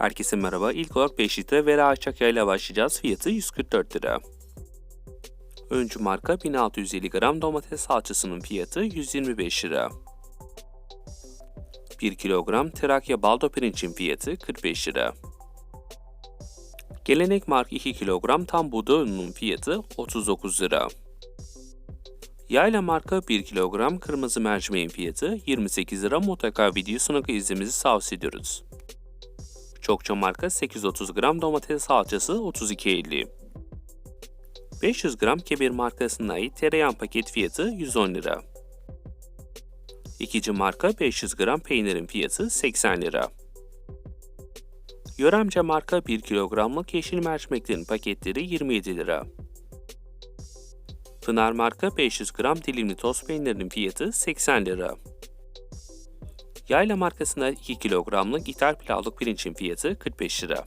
Herkese merhaba. İlk olarak 5 litre Vera Ayçak ile başlayacağız. Fiyatı 144 lira. Öncü marka 1650 gram domates salçasının fiyatı 125 lira. 1 kilogram Trakya baldo pirincin fiyatı 45 lira. Gelenek marka 2 kilogram tam buğday ununun fiyatı 39 lira. Yayla marka 1 kilogram kırmızı mercimeğin fiyatı 28 lira mutlaka videosunu izlemenizi tavsiye ediyoruz. Çokça marka 830 gram domates salçası 32.50. 500 gram kebir markasına ait tereyağı paket fiyatı 110 lira. İkinci marka 500 gram peynirin fiyatı 80 lira. Yöremce marka 1 kilogramlık yeşil mercimeklerin paketleri 27 lira. Pınar marka 500 gram dilimli toz peynirinin fiyatı 80 lira. Yayla markasında 2 kilogramlık ithal pilavlık pirincin fiyatı 45 lira.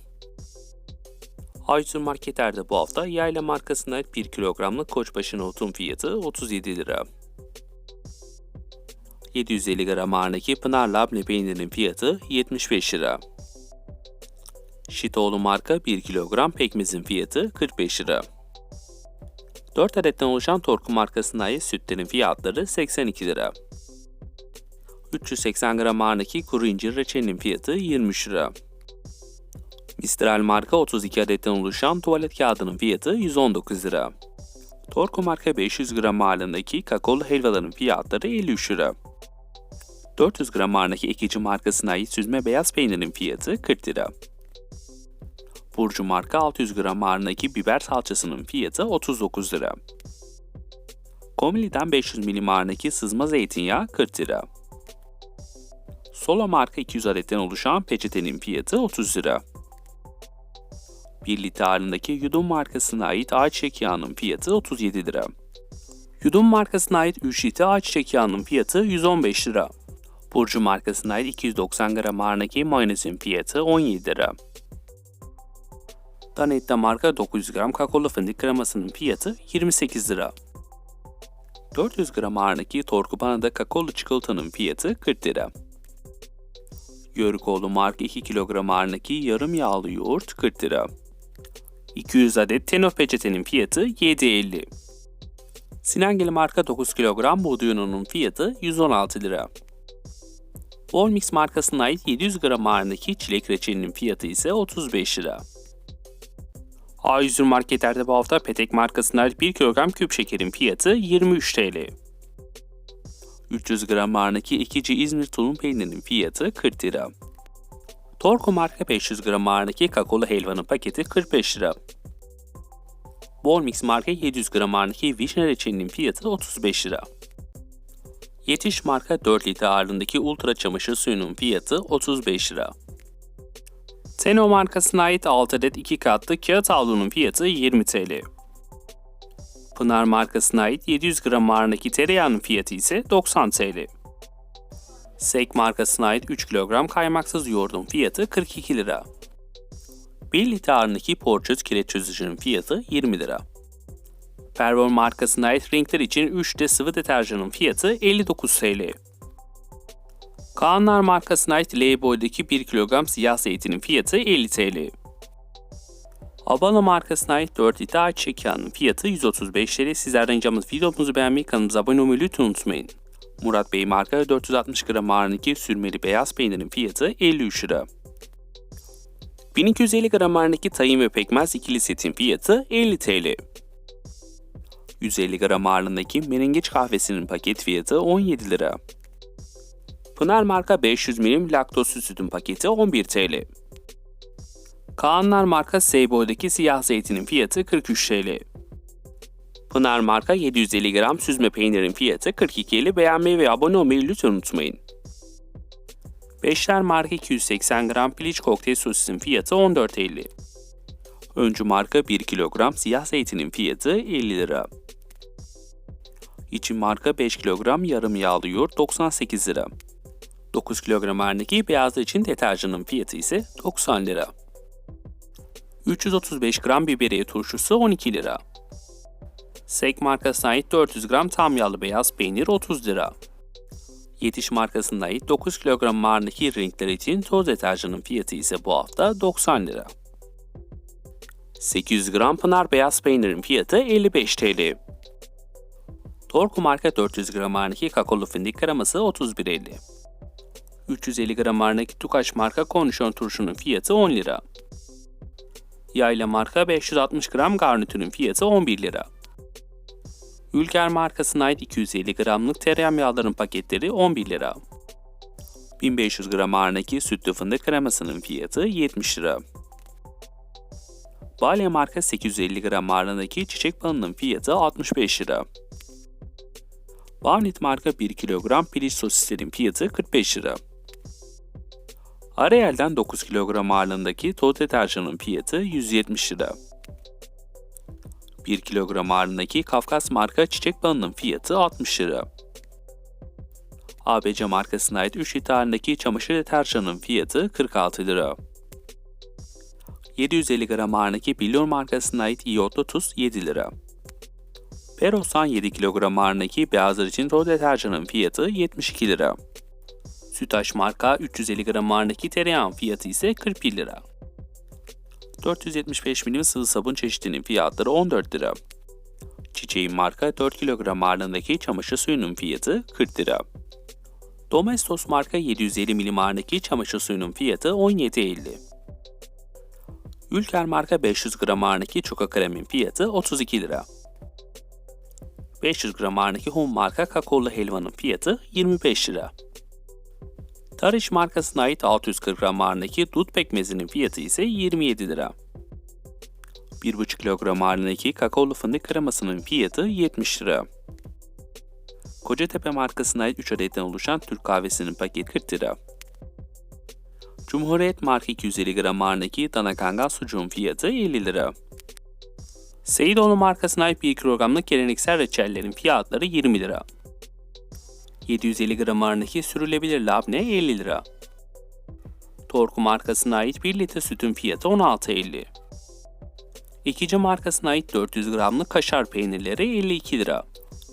Aysun marketlerde bu hafta Yayla markasında 1 kilogramlık koçbaşı nohutun fiyatı 37 lira. 750 gram ağırındaki Pınar Labne peynirinin fiyatı 75 lira. Şitoğlu marka 1 kilogram pekmezin fiyatı 45 lira. 4 adetten oluşan Torku markasına ait sütlerin fiyatları 82 lira. 380 gram ağırındaki kuru incir reçelinin fiyatı 23 lira. Mistral marka 32 adetten oluşan tuvalet kağıdının fiyatı 119 lira. Torku marka 500 gram ağırlığındaki kakaolu helvaların fiyatları 53 lira. 400 gram ağırlığındaki ekici markasına ait süzme beyaz peynirin fiyatı 40 lira. Burcu marka 600 gram ağırlığındaki biber salçasının fiyatı 39 lira. Komili'den 500 milim ağırlığındaki sızma zeytinyağı 40 lira. Solo marka 200 adetten oluşan peçetenin fiyatı 30 lira. 1 litre ağırlığındaki Yudum markasına ait ayçiçek yağının fiyatı 37 lira. Yudum markasına ait 3 litre ayçiçek yağının fiyatı 115 lira. Burcu markasına ait 290 gram ağırlığındaki mayonezin fiyatı 17 lira. Danetta marka 900 gram kakaolu fındık kremasının fiyatı 28 lira. 400 gram ağırlığındaki Torku Pana'da kakaolu çikolatanın fiyatı 40 lira. Yörükoğlu marka 2 kilogram ağırlığındaki yarım yağlı yoğurt 40 lira. 200 adet Tenof peçetenin fiyatı 7.50. Sinengeli marka 9 kilogram buğday ununun fiyatı 116 lira. Volmix markasına ait 700 gram ağırlığındaki çilek reçelinin fiyatı ise 35 lira. A100 marketlerde bu hafta Petek markasına ait 1 kilogram küp şekerin fiyatı 23 TL. 300 gram ağırlığındaki ikinci İzmir tulum peynirinin fiyatı 40 lira. Torku marka 500 gram ağırlığındaki kakaolu helvanın paketi 45 lira. Bolmix marka 700 gram ağırlığındaki vişne reçelinin fiyatı 35 lira. Yetiş marka 4 litre ağırlığındaki ultra çamaşır suyunun fiyatı 35 lira. Teno markasına ait 6 adet 2 katlı kağıt havlunun fiyatı 20 TL. Pınar markasına ait 700 gram ağırlığındaki tereyağının fiyatı ise 90 TL. Sek markasına ait 3 kilogram kaymaksız yoğurdun fiyatı 42 lira. 1 litre ağırlığındaki porçöz kireç çözücünün fiyatı 20 lira. Pervol markasına ait renkler için 3 de sıvı deterjanın fiyatı 59 TL. Kaanlar markasına ait L-Boy'daki 1 kilogram siyah zeytinin fiyatı 50 TL. Abana markasına ait 4 litre ayçiçek yağının fiyatı 135 TL. Sizlerden ricamız videomuzu beğenmeyi, kanalımıza abone olmayı lütfen unutmayın. Murat Bey marka 460 gram ağırlığındaki sürmeli beyaz peynirin fiyatı 53 lira. 1250 gram ağırlığındaki tayin ve pekmez ikili setin fiyatı 50 TL. 150 gram ağırlığındaki menengeç kahvesinin paket fiyatı 17 lira. Pınar marka 500 milim laktozsuz sütün paketi 11 TL. Kaanlar marka Seybo'daki siyah zeytinin fiyatı 43 TL. Pınar marka 750 gram süzme peynirin fiyatı 42 TL. Beğenmeyi ve abone olmayı lütfen unutmayın. Beşler marka 280 gram piliç kokteyl sosisin fiyatı 14 TL. Öncü marka 1 kilogram siyah zeytinin fiyatı 50 lira. İçin marka 5 kilogram yarım yağlı yoğurt 98 lira. 9 kilogram ağırlığındaki beyazlı için deterjanın fiyatı ise 90 lira. 335 gram biberiye turşusu 12 lira. Sek markasına ait 400 gram tam yağlı beyaz peynir 30 lira. Yetiş markasına ait 9 kilogram ağırlığındaki renkler için toz deterjanın fiyatı ise bu hafta 90 lira. 800 gram Pınar beyaz peynirin fiyatı 55 TL. Torku marka 400 gram ağırlığındaki kakaolu fındık kreması 31.50. 350 gram ağırlığındaki Tukaş marka kornişon turşunun fiyatı 10 lira. Yayla marka 560 gram garnitürün fiyatı 11 lira. Ülker markasına ait 250 gramlık tereyağı yağların paketleri 11 lira. 1500 gram ağırlığındaki sütlü fındık kremasının fiyatı 70 lira. Bale marka 850 gram ağırlığındaki çiçek balının fiyatı 65 lira. Barnett marka 1 kilogram piliç sosislerin fiyatı 45 lira. Ariel'den 9 kilogram ağırlığındaki toz deterjanın fiyatı 170 lira. 1 kilogram ağırlığındaki Kafkas marka çiçek balının fiyatı 60 lira. ABC markasına ait 3 litre ağırlığındaki çamaşır deterjanının fiyatı 46 lira. 750 gram ağırlığındaki Billur markasına ait iyotlu tuz 7 lira. Perosan 7 kilogram ağırlığındaki beyazlar için rol deterjanın fiyatı 72 lira. Sütaş marka 350 gram ağırlığındaki tereyağın fiyatı ise 41 lira. 475 milim sıvı sabun çeşidinin fiyatları 14 lira. Çiçeğin marka 4 kilogram ağırlığındaki çamaşır suyunun fiyatı 40 lira. Domestos marka 750 milim ağırlığındaki çamaşır suyunun fiyatı 17.50. Ülker marka 500 gram ağırlığındaki çoka kremin fiyatı 32 lira. 500 gram ağırlığındaki Hum marka kakaolu helvanın fiyatı 25 lira. Tariş markasına ait 640 gram ağırlığındaki dut pekmezinin fiyatı ise 27 lira. 1,5 kilogram ağırlığındaki kakaolu fındık kremasının fiyatı 70 lira. Kocatepe markasına ait 3 adetten oluşan Türk kahvesinin paketi 40 lira. Cumhuriyet marka 250 gram ağırlığındaki dana kangal sucuğun fiyatı 50 lira. Seyidoğlu markasına ait 1 kilogramlık geleneksel reçellerin fiyatları 20 lira. 750 gram ağırlığındaki sürülebilir labne 50 lira. Torku markasına ait 1 litre sütün fiyatı 16.50. İkici markasına ait 400 gramlık kaşar peynirleri 52 lira.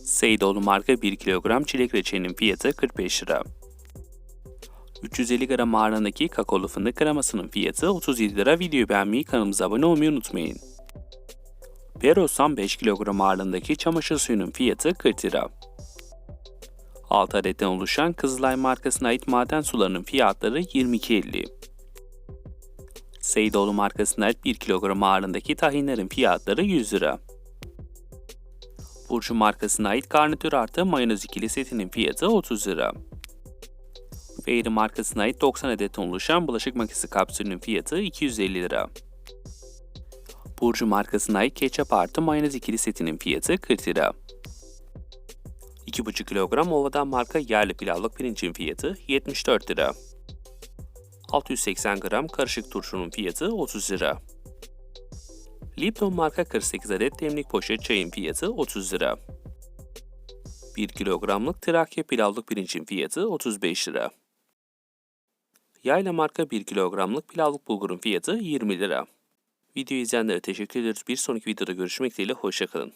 Seydoğlu marka 1 kilogram çilek reçelinin fiyatı 45 lira. 350 gram ağırlığındaki kakaolu fındık kremasının fiyatı 37 lira. Videoyu beğenmeyi, kanalımıza abone olmayı unutmayın. Perosan 5 kilogram ağırlığındaki çamaşır suyunun fiyatı 40 lira. 6 adetten oluşan Kızılay markasına ait maden sularının fiyatları 22.50. Seydoğlu markasına ait 1 kilogram ağırlığındaki tahinlerin fiyatları 100 lira. Burcu markasına ait garnitür artı mayonez ikili setinin fiyatı 30 lira. Fairy markasına ait 90 adetten oluşan bulaşık makinesi kapsülünün fiyatı 250 lira. Burcu markasına ait ketçap artı mayonez ikili setinin fiyatı 40 lira. 2,5 kilogram ovadan marka yerli pilavlık pirincin fiyatı 74 lira. 680 gram karışık turşunun fiyatı 30 lira. Lipton marka 48 adet demlik poşet çayın fiyatı 30 lira. 1 kilogramlık Trakya pilavlık pirincin fiyatı 35 lira. Yayla marka 1 kilogramlık pilavlık bulgurun fiyatı 20 lira. Videoyu izleyenlere teşekkür ederiz. Bir sonraki videoda görüşmek dileğiyle hoşçakalın.